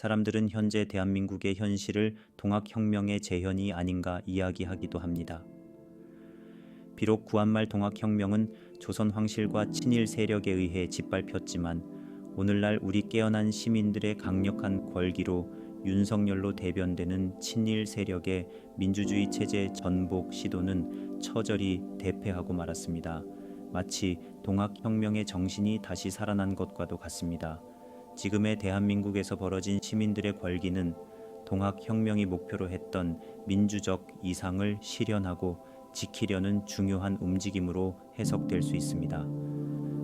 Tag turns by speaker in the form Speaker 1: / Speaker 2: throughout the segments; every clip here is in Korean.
Speaker 1: 사람들은 현재 대한민국의 현실을 동학혁명의 재현이 아닌가 이야기하기도 합니다. 비록 구한말 동학혁명은 조선 황실과 친일 세력에 의해 짓밟혔지만 오늘날 우리 깨어난 시민들의 강력한 권기로 윤석열로 대변되는 친일 세력의 민주주의 체제 전복 시도는 처절히 대패하고 말았습니다. 마치 동학혁명의 정신이 다시 살아난 것과도 같습니다. 지금의 대한민국에서 벌어진 시민들의 권기는 동학혁명이 목표로 했던 민주적 이상을 실현하고 지키려는 중요한 움직임으로 해석될 수 있습니다.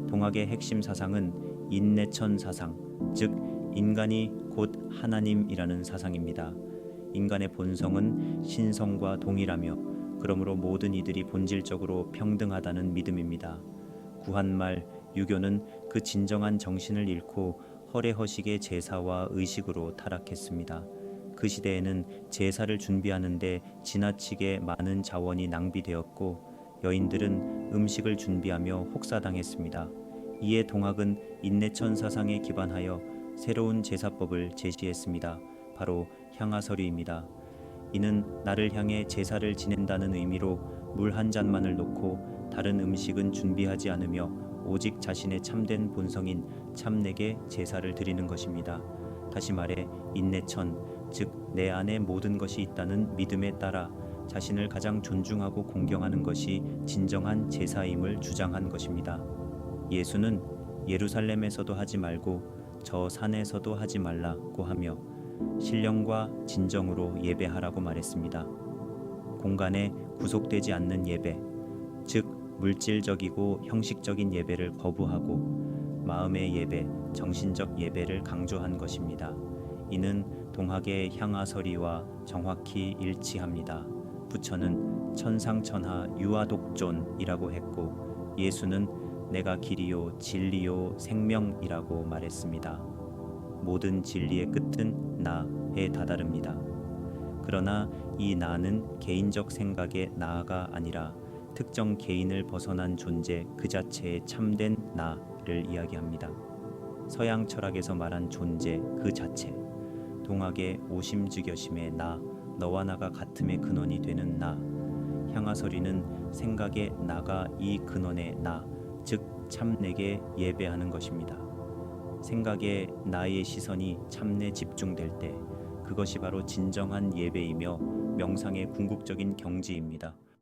Speaker 1: 동학의 핵심 사상은 인내천 사상, 즉 인간이 곧 하나님이라는 사상입니다. 인간의 본성은 신성과 동일하며 그러므로 모든 이들이 본질적으로 평등하다는 믿음입니다. 구한말 유교는 그 진정한 정신을 잃고 허례허식의 제사와 의식으로 타락했습니다. 그 시대에는 제사를 준비하는데 지나치게 많은 자원이 낭비되었고 여인들은 음식을 준비하며 혹사당했습니다. 이에 동학은 인내천 사상에 기반하여 새로운 제사법을 제시했습니다. 바로 향화설이입니다. 이는 나를 향해 제사를 지낸다는 의미로 물 한 잔만을 놓고 다른 음식은 준비하지 않으며 오직 자신의 참된 본성인 참내게 제사를 드리는 것입니다. 다시 말해 인내천, 즉 내 안에 모든 것이 있다는 믿음에 따라 자신을 가장 존중하고 공경하는 것이 진정한 제사임을 주장한 것입니다. 예수는 예루살렘에서도 하지 말고 저 산에서도 하지 말라고 하며 신령과 진정으로 예배하라고 말했습니다. 공간에 구속되지 않는 예배, 즉 물질적이고 형식적인 예배를 거부하고 마음의 예배, 정신적 예배를 강조한 것입니다. 이는 동학의 향화설이와 정확히 일치합니다. 부처는 천상천하 유아독존이라고 했고 예수는 내가 길이요 진리요 생명이라고 말했습니다. 모든 진리의 끝은 나에 다다릅니다. 그러나 이 나는 개인적 생각의 나가 아니라 특정 개인을 벗어난 존재 그 자체의 참된 나를 이야기합니다. 서양 철학에서 말한 존재 그 자체, 동학의 오심즉여심의 나, 너와 나가 같음의 근원이 되는 나, 향화설이는 생각의 나가 이 근원의 나, 즉 참내게 예배하는 것입니다. 생각에 나의 시선이 참내 집중될 때 그것이 바로 진정한 예배이며 명상의 궁극적인 경지입니다.